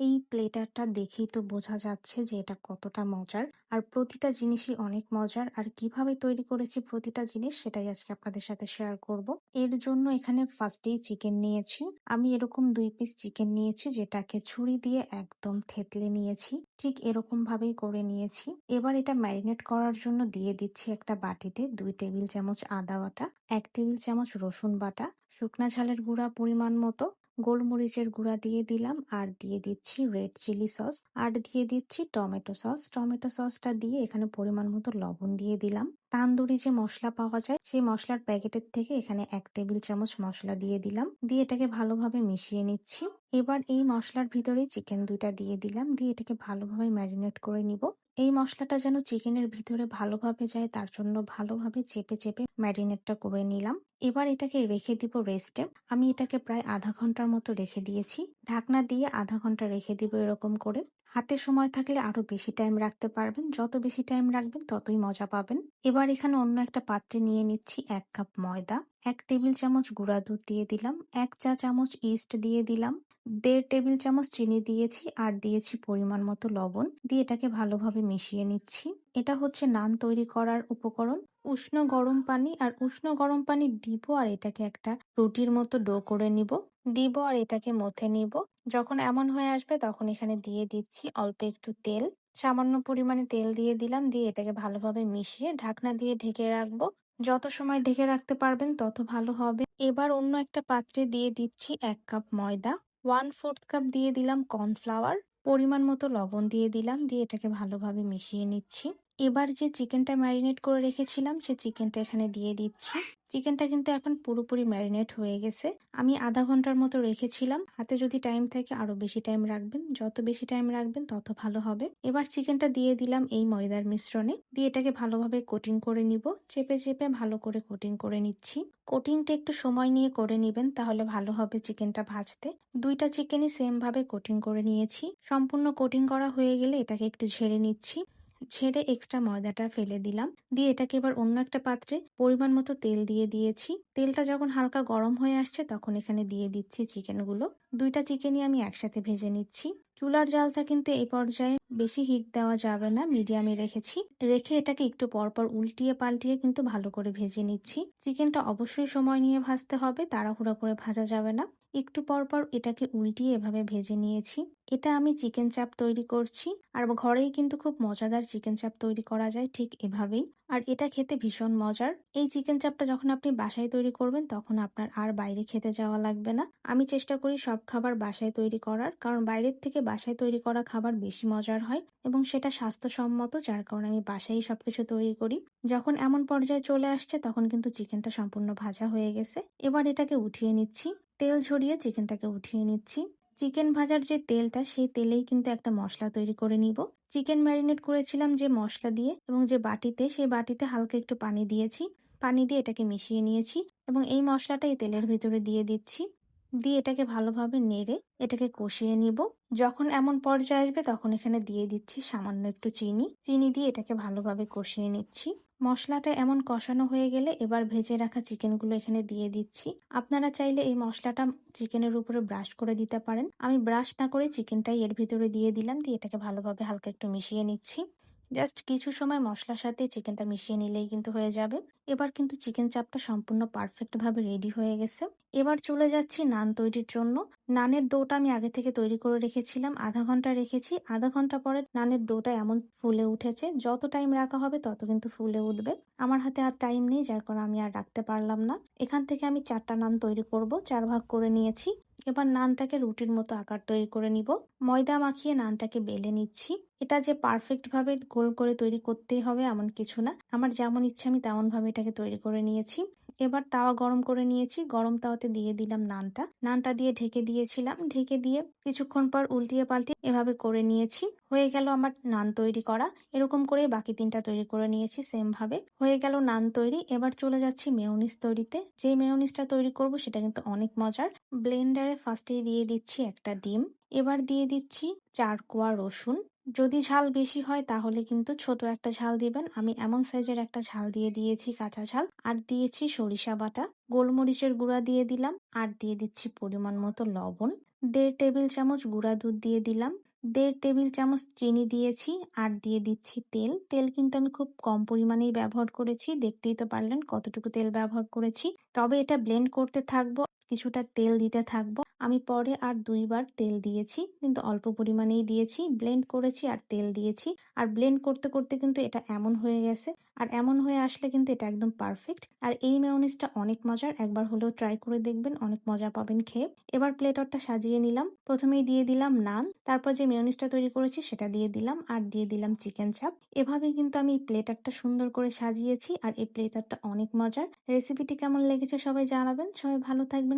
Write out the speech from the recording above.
এই প্লেটারটা দেখেই তো বোঝা যাচ্ছে যে এটা কতটা মজার। আর প্রতিটা জিনিসই অনেক মজার। আর কীভাবে তৈরি করেছি প্রতিটা জিনিস সেটাই আজকে আপনাদের সাথে শেয়ার করব। এর জন্য এখানে ফার্স্টেই চিকেন নিয়েছি। আমি এরকম দুই পিস চিকেন নিয়েছি যেটাকে ছুরি দিয়ে একদম থেতলে নিয়েছি। ঠিক এরকম ভাবেই করে নিয়েছি। এবার এটা ম্যারিনেট করার জন্য দিয়ে দিচ্ছি একটা বাটিতে দুই টেবিল চামচ আদা বাটা, এক টেবিল চামচ রসুন বাটা, শুকনা ঝালের গুঁড়া পরিমাণ মতো। গোলমরিচের গুঁড়া দিয়ে দিলাম, আর দিয়ে দিচ্ছি রেড চিলি সস, আর দিয়ে দিচ্ছি টমেটো সস। টমেটো সসটা দিয়ে এখানে পরিমাণ মতো লবণ দিয়ে দিলাম। তান্দুরি যে মশলা পাওয়া যায়, সেই মশলার প্যাকেটের থেকে এখানে এক টেবিল চামচ মশলা দিয়ে দিলাম। দিয়ে এটাকে ভালোভাবে মিশিয়ে নিচ্ছি। এবার এই মশলার ভিতরে চিকেন দুইটা দিয়ে দিলাম। দিয়ে এটাকে ভালোভাবে ম্যারিনেট করে নিব। এই মশলাটা যেন চিকেনের ভিতরে ভালোভাবে যায়, তার জন্য ভালোভাবে চেপে চেপে ম্যারিনেটটা করে নিলাম। এবার এটাকে রেখে দিব রেস্টে আমি এটাকে প্রায় আধা ঘণ্টার মতো রেখে দিয়েছি। ঢাকনা দিয়ে আধা ঘণ্টা রেখে দিব এরকম করে। হাতে সময় থাকলে আরও বেশি টাইম রাখতে পারবেন। যত বেশি টাইম রাখবেন, ততই মজা পাবেন। এবার এখানে অন্য একটা পাত্রে নিয়ে নিচ্ছি এক কাপ ময়দা। এক টেবিল চামচ গুঁড়া দুধ দিয়ে দিলাম। এক চা চামচ ইস্ট দিয়ে দিলাম। দেড় টেবিল চামচ চিনি দিয়েছি আর দিয়েছি পরিমাণ মতো লবণ। দিয়ে এটাকে ভালোভাবে মিশিয়ে নিচ্ছি। এটা হচ্ছে নান তৈরি করার উপকরণ। উষ্ণ গরম পানি আর উষ্ণ গরম পানি দিব আর এটাকে একটা রুটির মতো ডো করে নিব। দিব আর এটাকে মথে নিব। যখন এমন হয়ে আসবে তখন এখানে দিয়ে দিচ্ছি অল্প একটু তেল। সামান্য পরিমাণে তেল দিয়ে দিলাম। দিয়ে এটাকে ভালোভাবে মিশিয়ে ঢাকনা দিয়ে ঢেকে রাখব। যত সময় ঢেকে রাখতে পারবেন তত ভালো হবে। এবার অন্য একটা পাত্রে দিয়ে দিচ্ছি এক কাপ ময়দা। ওয়ান ফোর্থ কাপ দিয়ে দিলাম কর্নফ্লাওয়ার পরিমাণ মতো লবণ দিয়ে দিলাম, দিয়ে এটাকে ভালোভাবে মিশিয়ে নিচ্ছি। এবার যে চিকেনটা ম্যারিনেট করে রেখেছিলাম, সে চিকেনটা এখানে দিয়ে দিচ্ছি। চিকেনটা কিন্তু এখন পুরোপুরি ম্যারিনেট হয়ে গেছে। আমি আধা ঘণ্টার মতো রেখেছিলাম। হাতে যদি টাইম থাকে, আরও বেশি টাইম রাখবেন। যত বেশি টাইম রাখবেন, তত ভালো হবে। এবার চিকেনটা দিয়ে দিলাম এই ময়দার মিশ্রণে। দিয়ে এটাকে ভালোভাবে কোটিং করে নিব। চেপে চেপে ভালো করে কোটিং করে নিচ্ছি। কোটিংটা একটু সময় নিয়ে করে নিবেন, তাহলে ভালো হবে চিকেনটা ভাজতে। দুইটা চিকেনই সেম ভাবে কোটিং করে নিয়েছি। সম্পূর্ণ কোটিং করা হয়ে গেলে এটাকে একটু ঝেড়ে নিচ্ছি। ছেড়ে এক্সট্রা ময়দাটা ফেলে দিলাম। দিয়ে এটাকে এবার অন্য একটা পাত্রে পরিমাণ মতো তেল দিয়ে দিয়েছি। তেলটা যখন হালকা গরম হয়ে আসছে তখন এখানে দিয়ে দিচ্ছি চিকেনগুলো দুইটা চিকেনই আমি একসাথে ভেজে নিচ্ছি। চুলার জালটা কিন্তু এই পর্যায়ে বেশি হিট দেওয়া যাবে না মিডিয়ামে রেখেছি। রেখে এটাকে একটু পরপর উল্টিয়ে পাল্টিয়ে কিন্তু ভালো করে ভেজে নিচ্ছি। চিকেনটা অবশ্যই সময় নিয়ে ভাজতে হবে, তাড়াহুড়া করে ভাজা যাবে না। একটু পরপর এটাকে উল্টিয়ে এভাবে ভেজে নিয়েছি। এটা আমি চিকেন চাপ তৈরি করছি, আর ঘরেই কিন্তু খুব মজাদার চিকেন চাপ তৈরি করা যায় ঠিক এভাবেই। আর এটা খেতে ভীষণ মজার। এই চিকেন চাপটা যখন আপনি বাসায় তৈরি করবেন, তখন আপনার আর বাইরে খেতে যাওয়া লাগবে না। আমি চেষ্টা করি সব খাবার বাসায় তৈরি করার, কারণ বাইরের থেকে বাসায় তৈরি করা খাবার বেশি মজার হয় এবং সেটা স্বাস্থ্যসম্মত, যার কারণে আমি বাসায় সবকিছু তৈরি করি। যখন এমন পর্যায়ে চলে আসছে, তখন কিন্তু চিকেনটা সম্পূর্ণ ভাজা হয়ে গেছে। এবার এটাকে উঠিয়ে নিচ্ছি। তেল ঝরিয়ে চিকেনটাকে উঠিয়ে নিচ্ছি। চিকেন ভাজার যে তেলটা, সেই তেলেই কিন্তু একটা মশলা তৈরি করে নিব। চিকেন ম্যারিনেট করেছিলাম যে মশলা দিয়ে এবং যে বাটিতে, সেই বাটিতে হালকা একটু পানি দিয়েছি। পানি দিয়ে এটাকে মিশিয়ে নিয়েছি এবং এই মশলাটা এই তেলের ভিতরে দিয়ে দিচ্ছি। দিয়ে এটাকে ভালোভাবে নেড়ে এটাকে কষিয়ে নিব। যখন এমন পর্যায়ে আসবে তখন এখানে দিয়ে দিচ্ছি সামান্য একটু চিনি। চিনি দিয়ে এটাকে ভালোভাবে কষিয়ে নিচ্ছি। মশলাটা এমন কষানো হয়ে গেলে এবার ভেজে রাখা চিকেনগুলো এখানে দিয়ে দিচ্ছি। আপনারা চাইলে এই মশলাটা চিকেনের উপরে ব্রাশ করে দিতে পারেন। আমি ব্রাশ না করে চিকেনটাই এর ভিতরে দিয়ে দিলাম। দিয়ে এটাকে ভালোভাবে হালকা একটু মিশিয়ে নিচ্ছি। জাস্ট কিছু সময় মশলার সাথে চিকেনটা মিশিয়ে নিলেই কিন্তু হয়ে যাবে। এবার কিন্তু চিকেন চাপটা সম্পূর্ণ পারফেক্ট ভাবে রেডি হয়ে গেছে। এবার চলে যাচ্ছি নান তৈরির জন্য। নানের ডোটা আমি আগে থেকে তৈরি করে রেখেছিলাম, আধা ঘণ্টা রেখেছি। আধা ঘণ্টা পরে নানের ডোটা এমন ফুলে উঠেছে, যত টাইম রাখা হবে তত কিন্তু ফুলে উঠবে। আমার হাতে আর টাইম নেই, যার কারণে আমি আর রাখতে পারলাম না। এখান থেকে আমি চারটা নান তৈরি করব, চার ভাগ করে নিয়েছি। এবার নানটাকে রুটির মতো আকার তৈরি করে নিব। ময়দা মাখিয়ে নানটাকে বেলে নিচ্ছি। এটা যে পারফেক্ট ভাবে গোল করে তৈরি করতেই হবে এমন কিছু না। আমার যেমন ইচ্ছে আমি তেমন ভাবে এটাকে তৈরি করে নিয়েছি। এবার তাওয়া গরম করে নিয়েছি। গরম তাওয়াতে দিয়ে দিলাম নানটা। নানটা দিয়ে ঢেকে দিয়েছিলাম। ঢেকে দিয়ে কিছুক্ষণ পর উল্টিয়ে পাল্টিয়ে এভাবে করে নিয়েছি। হয়ে গেল আমার নান তৈরি করা। এরকম করে বাকি তিনটা তৈরি করে নিয়েছি সেম ভাবে হয়ে গেল নান তৈরি। এবার চলে যাচ্ছি মেয়নিস তৈরিতে। যে মেয়নিসটা তৈরি করব সেটা কিন্তু অনেক মজার। ব্লেন্ডারে ফার্স্টেই দিয়ে দিচ্ছি একটা ডিম। এবার দিয়ে দিচ্ছি চার কোয়া রসুন। যদি ঝাল বেশি হয় তাহলে কিন্তু ছোট একটা ঝাল দিবেন। আমি এমন সাইজের একটা ঝাল দিয়ে দিয়েছি কাঁচা ঝাল। আর দিয়েছি সরিষা বাটা। গোলমরিচের গুঁড়া দিয়ে দিলাম। আর দিয়ে দিচ্ছি পরিমাণ মতো লবণ। দেড় টেবিল চামচ গুঁড়া দুধ দিয়ে দিলাম। দেড় টেবিল চামচ চিনি দিয়েছি। আর দিয়ে দিচ্ছি তেল। তেল কিন্তু আমি খুব কম পরিমাণেই ব্যবহার করেছি। দেখতেই তো পারলেন কতটুকু তেল ব্যবহার করেছি। তবে এটা ব্লেন্ড করতে থাকব। কিছুটা তেল দিতে থাকব। আমি পরে আর দুইবার তেল দিয়েছি, কিন্তু অল্প পরিমাণেই দিয়েছি। ব্লেন্ড করেছি আর তেল দিয়েছি। আর ব্লেন্ড করতে করতে কিন্তু এটা এমন হয়ে গেছে। আর এমন হয়ে আসলে কিন্তু এটা একদম পারফেক্ট। আর এই মেয়নিজটা অনেক মজার। একবার হলেও ট্রাই করে দেখবেন, অনেক মজা পাবেন খেয়ে। এবার প্লেটারটা সাজিয়ে নিলাম। প্রথমেই দিয়ে দিলাম নান। তারপর যে মেয়নিজটা তৈরি করেছি, সেটা দিয়ে দিলাম। আর দিয়ে দিলাম চিকেন চাপ এভাবে কিন্তু আমি এই প্লেটারটা সুন্দর করে সাজিয়েছি। আর এই প্লেটারটা অনেক মজার। রেসিপিটি কেমন লেগেছে সবাই জানাবেন। সবাই ভালো থাকবেন।